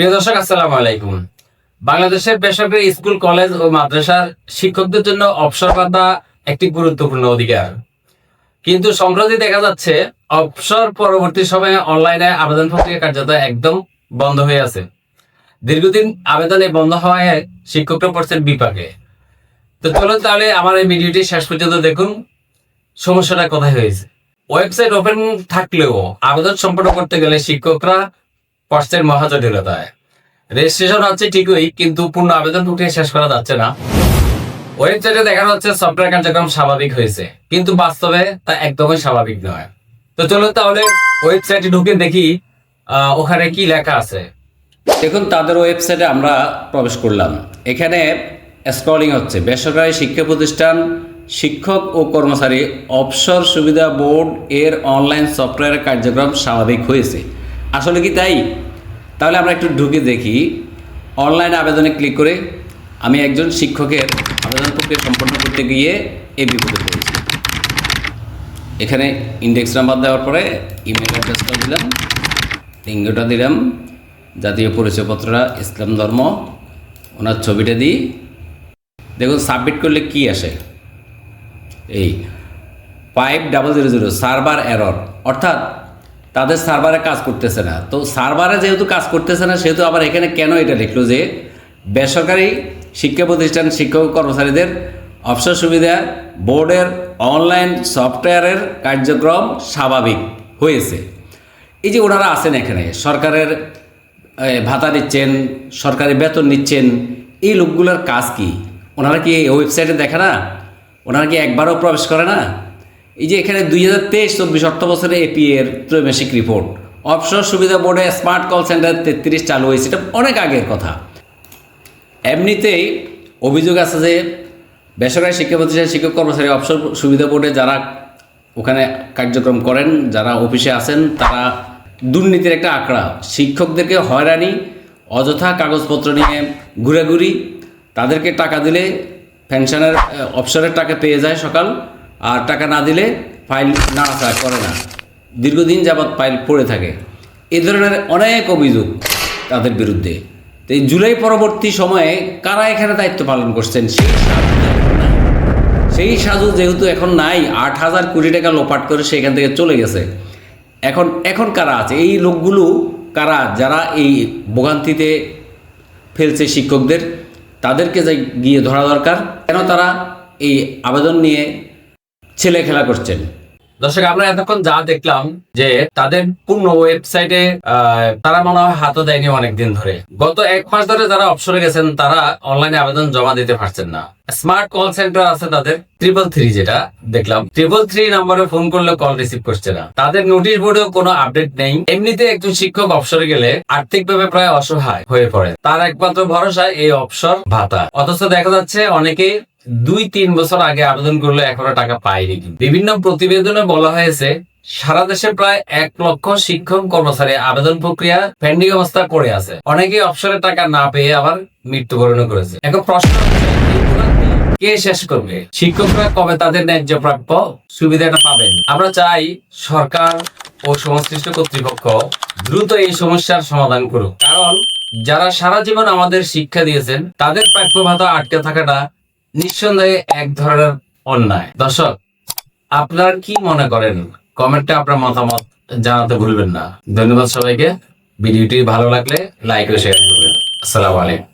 প্রিয় দর্শক, আসসালামু আলাইকুম। বাংলাদেশের বেসরকারি স্কুল, কলেজ ও মাদ্রাসার শিক্ষকদের জন্য অবসর ভাতা একটি গুরুত্বপূর্ণ অধিকার। কিন্তু সম্প্রতি দেখা যাচ্ছে, অবসর পরবর্তী সময়ে অনলাইনে আবেদন প্রক্রিয়া কার্যত একদম বন্ধ হয়ে আছে। দীর্ঘদিন আবেদনে বন্ধ হওয়ায় শিক্ষকরা পড়ছেন বিপাকে। তো চলুন তাহলে আমার এই ভিডিওটি শেষ পর্যন্ত দেখুন। সমস্যাটা কোথায় হয়েছে? ওয়েবসাইট ওপেন থাকলেও আবেদন সম্পন্ন করতে গেলে শিক্ষকরা পড়ছেন মহাজটিলতায়। রেজিস্ট্রেশন হচ্ছে ঠিকই, কিন্তু পূর্ণ আবেদন প্রক্রিয়া শেষ করা যাচ্ছে না। ওয়েবসাইটে দেখানো হচ্ছে সফটওয়্যার কার্যক্রম স্বাভাবিক হয়েছে, কিন্তু বাস্তবে তা একদমই স্বাভাবিক নয়। তো চলুন তাহলে ওয়েবসাইটে ঢুকে দেখি ওখানে কি লেখা আছে। দেখুন, তাদের ওয়েবসাইটে আমরা প্রবেশ করলাম। এখানে স্ক্রলিং হচ্ছে। বেসরকারি শিক্ষা প্রতিষ্ঠান, শিক্ষক ও কর্মচারী অবসর সুবিধা বোর্ড এর অনলাইন সফটওয়্যার কার্যক্রম স্বাভাবিক হয়েছে। আসলে কি তাই? তাহলে আমরা একটু ঢুকে দেখি। অনলাইন আবেদনে ক্লিক করে আমি একজন শিক্ষকের আবেদন প্রক্রিয়া সম্পন্ন করতে গিয়ে এই বিপদে পড়েছি। এখানে ইন্ডেক্স নাম্বার দেওয়ার পরে ইমেল অ্যাড্রেসটা দিলাম, লিঙ্গটা দিলাম, জাতীয় পরিচয়পত্রটা, ইসলাম ধর্ম, ওনার ছবিটা দিই। দেখুন সাবমিট করলে কি আসে? এই five double zero zero server error অর্থাৎ তাদের সার্ভারে কাজ করতেছে না। তো সার্ভারে যেহেতু কাজ করতেছে না, সেহেতু আবার এখানে কেন এটা লিখলো যে, বেসরকারি শিক্ষা প্রতিষ্ঠান শিক্ষক কর্মচারীদের অবসর সুবিধা বোর্ডের অনলাইন সফটওয়্যারের কার্যক্রম স্বাভাবিক হয়েছে। এই যে ওনারা আছেন এখানে, সরকারের ভাতা নিচ্ছেন, সরকারি বেতন নিচ্ছেন, এই লোকগুলোর কাজ কি? ওনারা কি ওয়েবসাইটে দেখে না? ওনারা কি একবারও প্রবেশ করে না? এই যে এখানে দুই হাজার তেইশ, চব্বিশ অর্থ বছরে এপি এর ত্রৈমাসিক রিপোর্ট অবসর সুবিধা বোর্ডে স্মার্ট কল সেন্টার তেত্রিশ চালু হয়েছে, এটা অনেক আগের কথা। এমনিতেই অভিযোগ আছে যে বেসরকারি শিক্ষা প্রতিষ্ঠান শিক্ষক কর্মচারী অবসর সুবিধা বোর্ডে যারা ওখানে কার্যক্রম করেন, যারা অফিসে আছেন, তারা দুর্নীতির একটা আঁকড়া। শিক্ষকদেরকে হয়রানি, অযথা কাগজপত্র নিয়ে ঘুরাঘুরি, তাদেরকে টাকা দিলে পেনশনের অবসরের টাকা পেয়ে যায় সকাল। আর টাকা না দিলে ফাইল নাড়াচাড়া করে না। দীর্ঘদিন যাবৎ ফাইল পড়ে থাকে। এই ধরনের অনেক অভিযোগ তাদের বিরুদ্ধে। তো এই জুলাই পরবর্তী সময়ে কারা এখানে দায়িত্ব পালন করছেন, সেই নাই। সেই সাজু যেহেতু এখন নাই, আট হাজার কোটি টাকা লোপাট করে সেখান থেকে চলে গেছে। এখন এখন কারা আছে? এই লোকগুলো কারা? যারা এই ভোগান্তিতে ফেলছে শিক্ষকদের, তাদেরকে যাই গিয়ে ধরা দরকার। কেন তারা এই আবেদন নিয়ে ছেলে খেলা করছেন। দর্শক, আমরা এতক্ষণ যা দেখলাম যে তাদের পূর্ণ ওয়েবসাইটে তারা মনে হয় হাতও দেয়নি অনেকদিন ধরে। গত এক মাস ধরে যারা অবসরে গেছেন, তারা অনলাইনে আবেদন জমা দিতে পারছেন না। স্মার্ট কল সেন্টার আছে তাদের ট্রিপল থ্রি যেটা দেখলাম। ট্রিপল থ্রি নাম্বারে ফোন করলে কল রিসিভ করছে না। তাদের নোটিশ বোর্ডেও কোনো আপডেট নেই। এমনিতে একজন শিক্ষক অবসরে গেলে আর্থিকভাবে প্রায় অসহায় হয়ে পড়ে। তার একমাত্র ভরসা এই অবসর ভাতা। অথচ দেখা যাচ্ছে অনেকেই দুই, তিন বছর আগে আবেদন করলে এখনও টাকা পায়নি কিন্তু। বিভিন্ন প্রতিবেদনে বলা হয়েছে, সারা দেশে প্রায় এক লক্ষ শিক্ষক কর্মচারী আবেদন প্রক্রিয়া পেন্ডিং অবস্থা করে আছে। অনেকে অবসরের টাকা না পেয়ে আবার মৃত্যুবরণ করেছে। এখন প্রশ্ন কে শেষ করবে? শিক্ষকরা কবে তাদের ন্যায্য প্রাপ্য সুবিধাটা পাবেন? আমরা চাই সরকার ও সংশ্লিষ্ট কর্তৃপক্ষ দ্রুত এই সমস্যার সমাধান করুক। কারণ, যারা সারা জীবন আমাদের শিক্ষা দিয়েছেন, তাদের প্রাপ্য ভাতা আটকে থাকাটা নিঃসন্দেহে এক ধরনের অন্যায়। দর্শক, আপনার কি মনে করেন? কমেন্টে আপনার মতামত জানাতে ভুলবেন না। ধন্যবাদ সবাইকে। ভিডিওটি ভালো লাগলে লাইক ও শেয়ার করবেন। আসসালামু আলাইকুম।